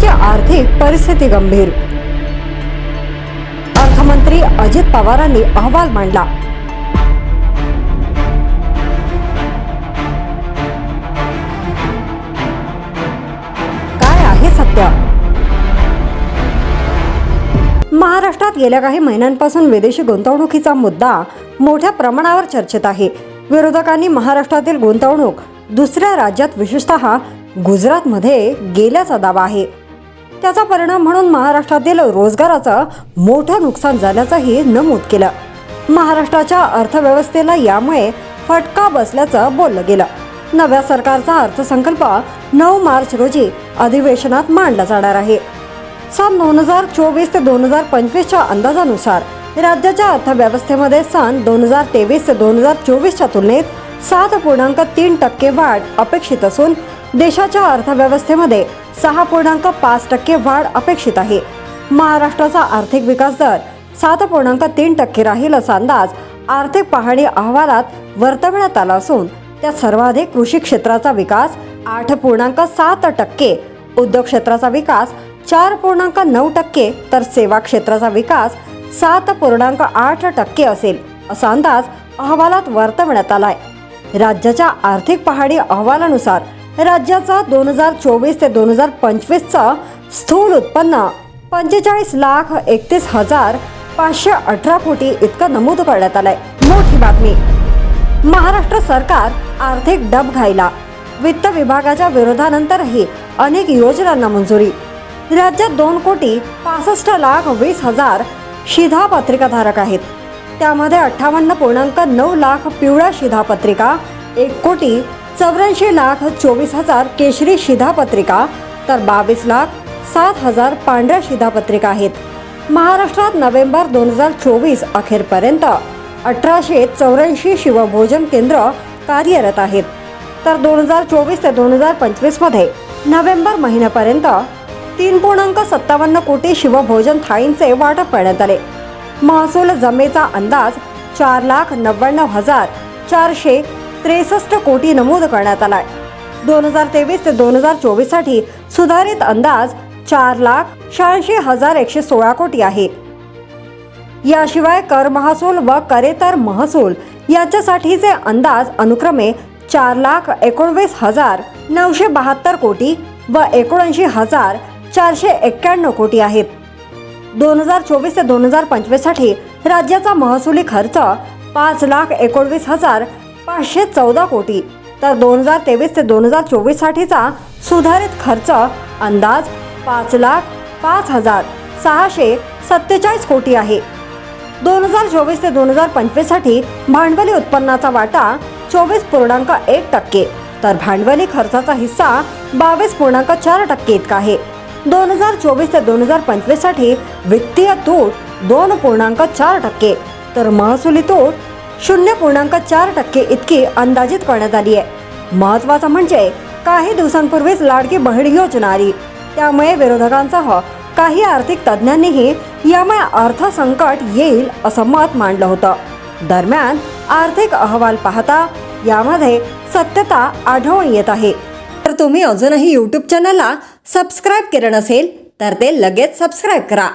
राज्याची आर्थिक परिस्थिती गंभीर. अर्थमंत्री अजित पवारांनी अहवाल मांडला. काय आहे सत्य? महाराष्ट्रात गेल्या काही महिन्यांपासून विदेशी गुंतवणुकीचा मुद्दा मोठ्या प्रमाणावर चर्चेत आहे. विरोधकांनी महाराष्ट्रातील गुंतवणूक दुसऱ्या राज्यात विशेषतः गुजरातमध्ये गेल्याचा दावा आहे. त्याचा परिणाम म्हणून महाराष्ट्रातील रोजगाराचं मोठं नुकसान झाल्याचंही नमूद केलं. महाराष्ट्राच्या अर्थव्यवस्थेला यामुळे फटका बसल्याचं बोललं गेलं. नव्या सरकारचा अर्थसंकल्प नऊ मार्च रोजी अधिवेशनात मांडला जाणार आहे. सन दोन हजार चोवीस ते दोन हजार पंचवीसच्या अंदाजानुसार राज्याच्या अर्थव्यवस्थेमध्ये सन दोन हजार तेवीस ते दोन हजार चोवीसच्या तुलनेत सात पूर्णांक तीन टक्के वाढ अपेक्षित असून देशाच्या अर्थव्यवस्थेमध्ये सहा पूर्णांक पाच टक्के वाढ अपेक्षित आहे. महाराष्ट्राचा आर्थिक विकास दर सात पूर्णांक तीन टक्के राहील असा अंदाज. आर्थिक पाहणी अहवालात वर्तवण्यात आला असून त्यात सर्वाधिक कृषी क्षेत्राचा विकास आठ पूर्णांक सात टक्के उद्योग क्षेत्राचा विकास चार पूर्णांक नऊ टक्के तर सेवा क्षेत्राचा विकास सात पूर्णांक आठ टक्के असेल असा अंदाज अहवालात वर्तवण्यात आलाय. राज्याच्या आर्थिक पाहणी अहवालानुसार राज्याचा दोन हजार चोवीस ते दोन हजार पंचवीसचा स्थूल उत्पन्न पंचेचाळीस लाख एकतीस हजार पाचशे अठरा कोटी इतकं नमूद करण्यात आलंय. मोठी बातमी. महाराष्ट्र सरकार आर्थिक डब घायला वित्त विभागाच्या विरोधानंतरही अनेक योजनांना मंजुरी. राज्यात दोन कोटी पासष्ट लाख वीस हजार शिधापत्रिकाधारक आहेत. त्यामध्ये अठ्ठावन्न पूर्णांक नऊ लाख पिवळ्या शिधापत्रिका एक कोटी चौऱ्याऐंशी लाख चोवीस हजार केशरी शिधापत्रिका तर बावीस लाख सात हजार पांढऱ्या शिधापत्रिका आहेत. महाराष्ट्रात नोव्हेंबर दोन हजार चोवीस अखेरपर्यंत अठराशे चौऱ्याऐंशी शिवभोजन केंद्र कार्यरत आहेत. तर दोन हजार चोवीस ते दोन हजार पंचवीसमध्ये नोव्हेंबर महिन्यापर्यंत तीन पूर्णांक सत्तावन्न कोटी शिवभोजन थाळींचे वाटप करण्यात आले. महसूल जमेचा अंदाज चार लाख नव्याण्णव हजार चारशे त्रेसष्ट कोटी नमूद करण्यात आलाय. दोन हजार तेवीस ते दोन हजार चोवीससाठी सुधारित अंदाज चार लाख शहाऐंशी हजार एकशे सोळा कोटी आहे. याशिवाय कर महसूल व करेतर महसूल याच्यासाठीचे अंदाज अनुक्रमे चार लाख एकोणवीस हजार नऊशे बहात्तर कोटी व एकोणऐंशी हजार चारशे एक्क्याण्णव कोटी आहेत. दोन हजार चोवीस ते दोन हजार पंचवीससाठी राज्याचा महसुली खर्च पाच लाख एकोणवीस हजार पाचशे चौदा कोटी. तर दोन हजार तेवीस ते दोन हजार चोवीससाठीचा सुधारित खर्च अंदाज पाच लाख पाच हजार सहाशे सत्तेचाळीस कोटी आहे. दोन हजार चोवीस ते दोन हजार पंचवीससाठी भांडवली उत्पन्नाचा वाटा चोवीस पूर्णांक एक टक्के. तर भांडवली खर्चाचा हिस्सा बावीस पूर्णांक चार टक्के इतका आहे. दोन हजार चोवीस ते दोन हजार पंचवीससाठी वित्तीय तूट दोन पूर्णांक चार टक्के. तर महसुली तूट शून्य पूर्णांक चार टक्के इतकी अंदाजित करण्यात आली आहे. महत्वाचं म्हणजे काही दिवसांपूर्वीच लाडकी बहीण योजना आली. त्यामुळे विरोधकांसह काही आर्थिक तज्ज्ञांनीही यामुळे अर्थसंकट येईल असं मत मांडलं होतं. दरम्यान आर्थिक अहवाल पाहता यामध्ये सत्यता आढळून येत आहे. तर तुम्ही अजूनही यूट्यूब चॅनलला सबस्क्राईब केलं नसेल तर ते लगेच सबस्क्राईब करा.